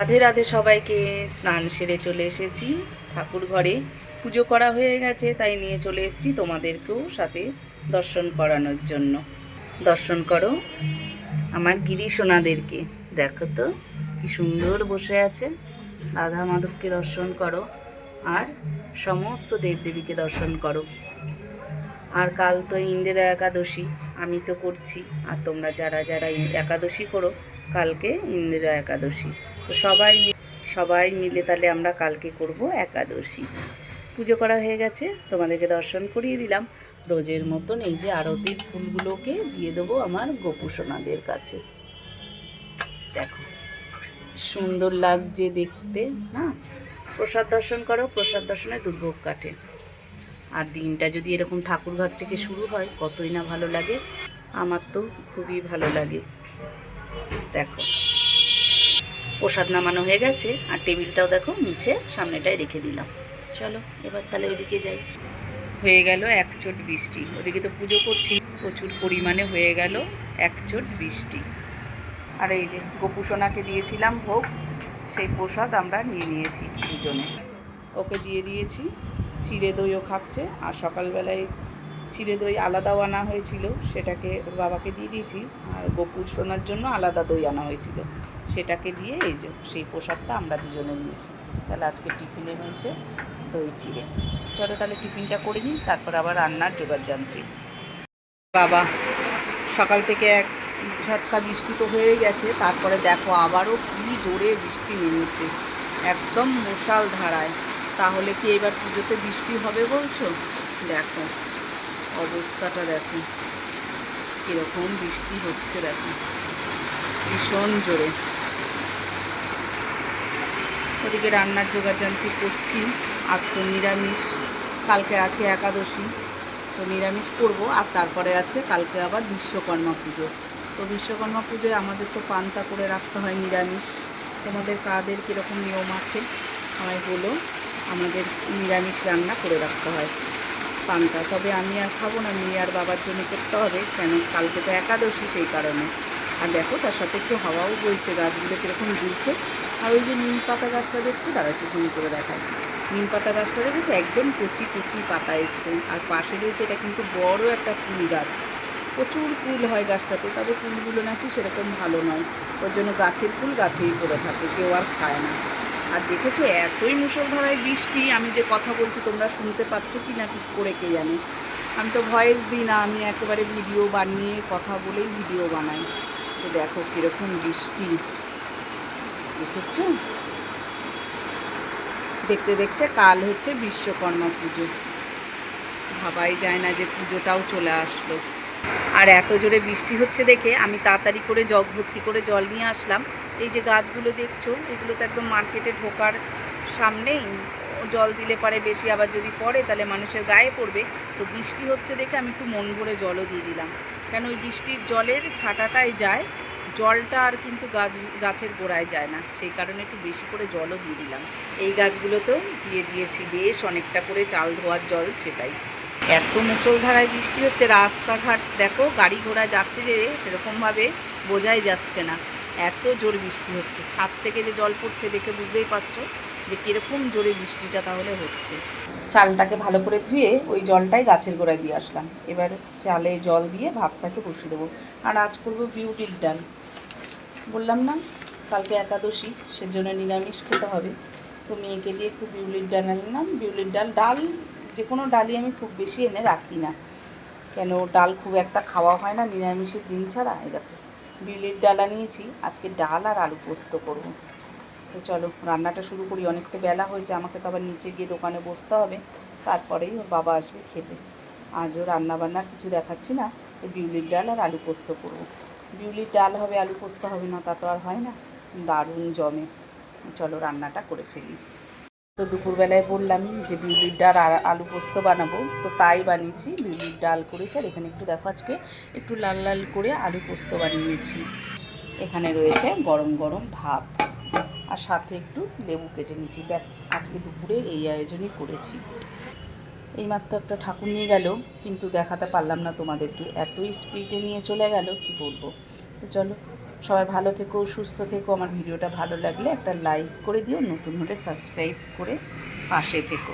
রাধে রাধে সবাইকে স্নান সেরে চলে এসেছি ঠাকুর ঘরে। পুজো করা হয়ে গেছে, তাই নিয়ে চলে এসেছি তোমাদেরকেও সাথে দর্শন করানোর জন্য। দর্শন করো আমার গিরি সোনাদেরকে। দেখো তো, কি সুন্দর বসে আছে। রাধা মাধবকে দর্শন করো আর সমস্ত দেবদেবীকে দর্শন করো। আর কাল তো ইন্দিরা একাদশী, আমি তো করছি। আর তোমরা যারা যারা একাদশী করো, কালকে ইন্দিরা একাদশী। তো সবাই সবাই মিলে তাহলে আমরা কালকে করব একাদশী। পুজো করা হয়ে গেছে, তোমাদেরকে দর্শন করিয়ে দিলাম। রোজের মতন এই যে আরতির ফুলগুলোকে দিয়ে দেবো আমার গোপুসোনাদের কাছে। দেখো, সুন্দর লাগছে দেখতে, না? প্রসাদ দর্শন করো, প্রসাদ দর্শনে দুর্ভোগ কাটে। আর দিনটা যদি এরকম ঠাকুরঘর থেকে শুরু হয়, কতই না ভালো লাগে। আমার তো খুবই ভালো লাগে। দেখো। প্রসাদ নামানো হয়ে গেছে আর টেবিলটাও দেখো মুছে সামনেটায় রেখে দিলাম। চলো, এবার তাহলে ওইদিকে যাই। হয়ে গেল এক চোট বৃষ্টি। ওদিকে তো পুজো করছি, প্রচুর পরিমাণে হয়ে গেল এক চোট বৃষ্টি। আর এই যে গোপুসোনাকে দিয়েছিলাম ভোগ, সেই প্রসাদ আমরা নিয়ে নিয়েছি দুজনে। ওকে দিয়ে দিয়েছি, চিড়ে দইও খাচ্ছে, আর সকালবেলায় চিড়ে দই আলাদাও আনা হয়েছিল, সেটাকে ওর বাবাকে দিয়ে দিয়েছি, আর গোপুর সোনার জন্য আলাদা দই আনা হয়েছিল। সেটাকে দিয়ে এই যে সেই প্রসাদটা আমরা দুজনে নিয়েছি। তাহলে আজকে টিফিনে হয়েছে দই চিড়ে। চলো তাহলে টিফিনটা করে নিই, তারপর আবার রান্নার জোগাড় যান্ত্রিক। বাবা, সকাল থেকে এক ঝটকা বৃষ্টি তো হয়ে গেছে, তারপরে দেখো আবারও কি জোরে বৃষ্টি নেমেছে। একদম মশাল ধারায়। তাহলে কি এবার পুজোতে বৃষ্টি হবে বলছো? দেখো, অবস্থাটা দেখো। কীরকম বৃষ্টি হচ্ছে দেখো। ভীষণ জোরে। ওদিকে রান্নার যোগাযান্ত্রিক করছি। আজ তো নিরামিষ। কালকে আছে একাদশী। তো নিরামিষ করব। আর তারপরে আছে কালকে আবার বিশ্বকর্মা পুজো। তো বিশ্বকর্মা পুজোয় আমাদের তো পান্তা করে রাখতে হয় নিরামিষ। তোমাদের কাদের কীরকম নিয়ম আছে আমায় বলো। আমাদের নিরামিষ রান্না করে রাখতে হয়। পান্তা। তবে আমি আর খাব না, মেয়ে আর বাবার জন্য করতে হবে, কেন কালকে তো একাদশী সেই কারণে। আর দেখো, তার সাথে একটু হাওয়াও বইছে, গাছগুলো কীরকম দুলছে। আর ওই যে নিম পাতা গাছটা দেখছি? তারা একটু জমি করে দেখায় নিম পাতা গাছটা দেখেছি? একদম কচি কচি পাতা এসছে। আর পাশে রয়েছে এটা কিন্তু বড় একটা ফুল গাছ। প্রচুর ফুল হয় গাছটাতে, তবে ফুলগুলো নাকি সেরকম ভালো নয়। ওর জন্য গাছের ফুল গাছেই পড়ে থাকে, কেউ আর খায় না। আর দেখেছ, এতই মুসলধারায় বৃষ্টি, আমি যে কথা বলছি তোমরা শুনতে পাচ্ছ কি না ঠিক করে কে জানে। আমি তো ভয়েস দিই না, আমি একেবারে ভিডিও বানিয়ে কথা বলেই ভিডিও বানাই। তো দেখো কীরকম বৃষ্টি। দেখেছ? দেখতে দেখতে কাল হচ্ছে বিশ্বকর্মা পুজো। ভাবাই যায় না যে পুজোটাও চলে আসলো। আর এত জোরে বৃষ্টি হচ্ছে দেখে, আমি তাড়াতাড়ি করে জগ ভর্তি করে জল নিয়ে আসলাম। এই যে গাছগুলো দেখছ, এগুলো তো একদম মার্কেটে ঢোকার সামনেই। জল দিলে পারে বেশি, আবার যদি পড়ে তাহলে মানুষের গায়ে পড়বে। তো বৃষ্টি হচ্ছে দেখে আমি একটু মন ভরে জলও দিয়ে দিলাম। কেন ওই বৃষ্টির জলের ছাটাটাই যায়, জলটা আর কিন্তু গাছ, গাছের গোড়ায় যায় না। সেই কারণে একটু বেশি করে জলও দিয়ে দিলাম। এই গাছগুলোতেও দিয়ে দিয়েছি বেশ অনেকটা করে চাল ধোয়ার জল সেটাই। এত মুষলধারায় বৃষ্টি হচ্ছে, রাস্তাঘাট দেখো, গাড়ি ঘোড়া যাচ্ছে যে সেরকমভাবে বোঝাই যাচ্ছে না। এত জোর বৃষ্টি হচ্ছে। ছাদ থেকে যে জল পড়ছে দেখে বুঝতেই পারছ যে কীরকম জোরে বৃষ্টিটা তাহলে হচ্ছে। চালটাকে ভালো করে ধুয়ে ওই জলটাই গাছের গোড়ায় দিয়ে আসলাম। এবার চালে জল দিয়ে ভাতটাকে বসিয়ে দেবো। আর আজ করব বিউটির ডাল। বললাম না, কালকে একাদশী, সেজন্য নিরামিষ খেতে হবে। তো মেয়েকে দিয়ে একটু বিউলির ডাল আনলাম। বিউলির ডাল ডাল যে কোনো ডালই আমি খুব বেশি এনে রাখি না। কেন, ডাল খুব একটা খাওয়া হয় না নিরামিষের দিন ছাড়া। দেখো। বিউলির ডালা নিয়েছি। আজকে ডাল আর আলু পোস্ত করব। তো চলো, রান্নাটা শুরু করি। অনেকটা বেলা হয়েছে, আমাকে তো আবার নিচে গিয়ে দোকানে বসতে হবে। তারপরেই ওর বাবা আসবে খেতে। আজও রান্না বান্নার কিছু দেখাচ্ছি না, তো বিউলির ডাল আর আলু পোস্ত করব। বিউলির ডাল হবে, আলু পোস্ত হবে না, তা তো আর হয় না। দারুণ জমে। চলো, রান্নাটা করে ফেলি। তো দুপুরবেলায় বললাম যে বিউলির ডাল আর আলু পোস্ত বানাবো। তো তাই বানিয়েছি, বিউলির ডাল করেছি, আর এখানে একটু দেখো আজকে একটু লাল লাল করে আলু পোস্ত বানিয়েছি। এখানে রয়েছে গরম গরম ভাত আর সাথে একটু লেবু কেটে নিয়েছি। ব্যাস, আজকে দুপুরে এই আয়োজনই করেছি। এইমাত্র একটা ঠাকুর নিয়ে গেল, কিন্তু দেখাতে পারলাম না তোমাদেরকে। এতই স্পিডে নিয়ে চলে গেল, কি বলব? তো চলো সবাই ভালো থেকো, সুস্থ থেকো। আমার ভিডিওটা ভালো লাগলে একটা লাইক করে দিও, নতুন হলে সাবস্ক্রাইব করে পাশে থেকো।